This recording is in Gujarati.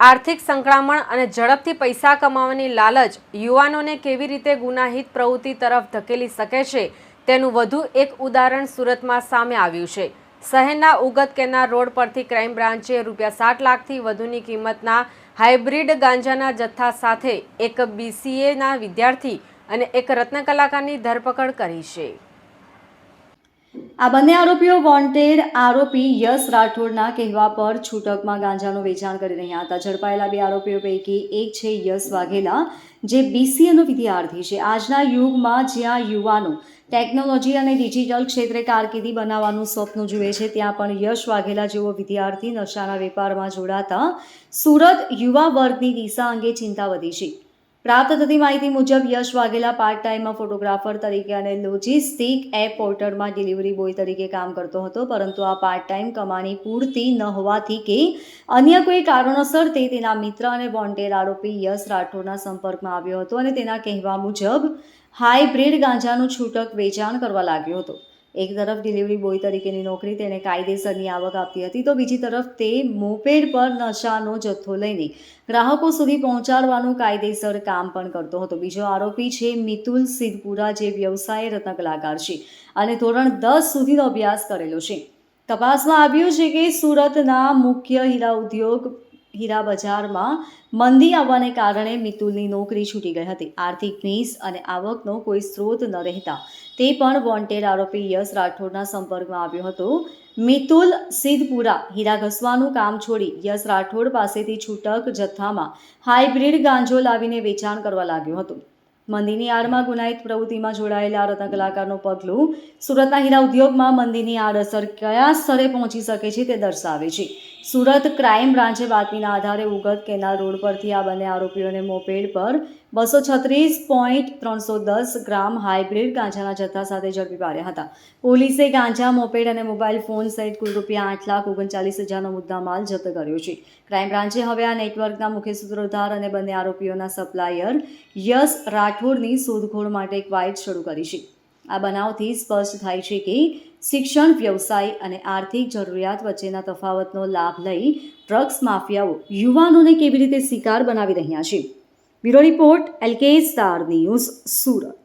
આર્થિક સંકળામણ અને ઝડપથી પૈસા કમાવાની લાલચ યુવાનોને કેવી રીતે ગુનાહિત પ્રવૃત્તિ તરફ ધકેલી શકે છે તેનું વધુ એક ઉદાહરણ સુરતમાં સામે આવ્યું છે. શહેરના ઉગત કેનાર રોડ પરથી ક્રાઇમ બ્રાન્ચે રૂપિયા સાત લાખથી વધુની કિંમતના હાઇબ્રિડ ગાંજાના જથ્થા સાથે એક બીસીએના વિદ્યાર્થી અને એક રત્ન કલાકારની ધરપકડ કરી છે. આ બંને આરોપીઓ વોન્ટેડ આરોપી યશ રાઠોડના કહેવા પર છૂટકમાં ગાંજાનું વેચાણ કરી રહ્યા હતા. ઝડપાયેલા બે આરોપીઓ પૈકી એક છે યશ વાઘેલા, જે બીસીએનો વિદ્યાર્થી છે. આજના યુગમાં જ્યાં યુવાનો ટેકનોલોજી અને ડિજિટલ ક્ષેત્રે કારકિર્દી બનાવવાનું સ્વપ્ન જુએ છે, ત્યાં પણ યશ વાઘેલા જેવો વિદ્યાર્થી નશાના વેપારમાં જોડાતા સુરત યુવા વર્ગની દિશા અંગે ચિંતા વધી છે. પ્રાપ્ત થતી માહિતી મુજબ યશ વાઘેલા પાર્ટ ટાઈમમાં ફોટોગ્રાફર તરીકે અને લોજિસ્ટિક એપ પોર્ટરમાં ડિલિવરી બોય તરીકે કામ કરતો હતો, પરંતુ આ પાર્ટ ટાઈમ કમાણી પૂરતી ન હોવાથી કે અન્ય કોઈ કારણોસર તે તેના મિત્ર અને બોન્ટેડ આરોપી યશ રાઠોડના સંપર્કમાં આવ્યો હતો અને તેના કહેવા મુજબ હાઇબ્રિડ ગાંજાનું છૂટક વેચાણ કરવા લાગ્યો હતો. એક તરફ ડિલિવરી બોય તરીકેની નોકરી તેને કાયદેસરની આવક આપતી હતી, તો બીજી તરફ તે મોપેડ પર નશાનો જથ્થો લઈને ગ્રાહકો સુધી પહોંચાડવાનું કાયદેસર કામ પણ કરતો હતો. બીજો આરોપી છે મિતુલ સિદ્ધપુરા, જે વ્યવસાય રત્ન કલાકાર છે અને ધોરણ દસ સુધીનો અભ્યાસ કરેલો છે. તપાસમાં આવ્યું છે કે સુરતના મુખ્ય હીરા ઉદ્યોગ હીરા બજારમાં મંદી આવવાને કારણે મિતુલની નોકરી છૂટી ગઈ હતી. આર્થિક ભીંસ અને આવકનો કોઈ સ્ત્રોત ન રહેતા તે પણ વોન્ટેડ આરોપી યશ રાઠોડના સંપર્કમાં આવ્યો હતો. મિતુલ સિદ્ધપુરા હીરા ઘસવાનું કામ છોડી યશ રાઠોડ પાસેથી છૂટક જથ્થામાં હાઇબ્રિડ ગાંજો લાવીને વેચાણ કરવા લાગ્યો હતો. મંદીની આડમાં ગુનાહિત પ્રવૃત્તિમાં જોડાયેલા રત્ન કલાકારનું પગલું સુરતના હીરા ઉદ્યોગમાં મંદીની આડઅસર કયા સ્તરે પહોંચી શકે છે તે દર્શાવે છે. સુરત ક્રાઇમ બ્રાન્ચે બાતમીના આધારે ઉગત કેનાલ રોડ પરથી આ બંને આરોપીઓને મોપેડ પર બસો છત્રીસ પોઈન્ટ ત્રણસો દસ ગ્રામ હાઇબ્રિડ ગાંજાના જથ્થા સાથે ઝડપી પાડ્યા હતા. પોલીસે ગાંજા, મોપેડ અને મોબાઈલ ફોન સહિત કુલ રૂપિયા આઠ લાખ ઓગણચાલીસ હજારનો મુદ્દામાલ જપ્ત કર્યો છે. ક્રાઇમ બ્રાન્ચે હવે આ નેટવર્કના મુખ્ય સૂત્રોધાર અને બંને આરોપીઓના સપ્લાયર યશ રાઠોડની શોધખોળ માટે એક વાઇટ શરૂ કરી છે. આ બનાવથી સ્પષ્ટ થાય છે કે શિક્ષણ, વ્યવસાય અને આર્થિક જરૂરિયાત વચ્ચેના તફાવતનો લાભ લઈ ડ્રગ્સ માફિયાઓ યુવાનોને કેવી રીતે શિકાર બનાવી રહ્યા છે? Bureau report L K star news, Surat.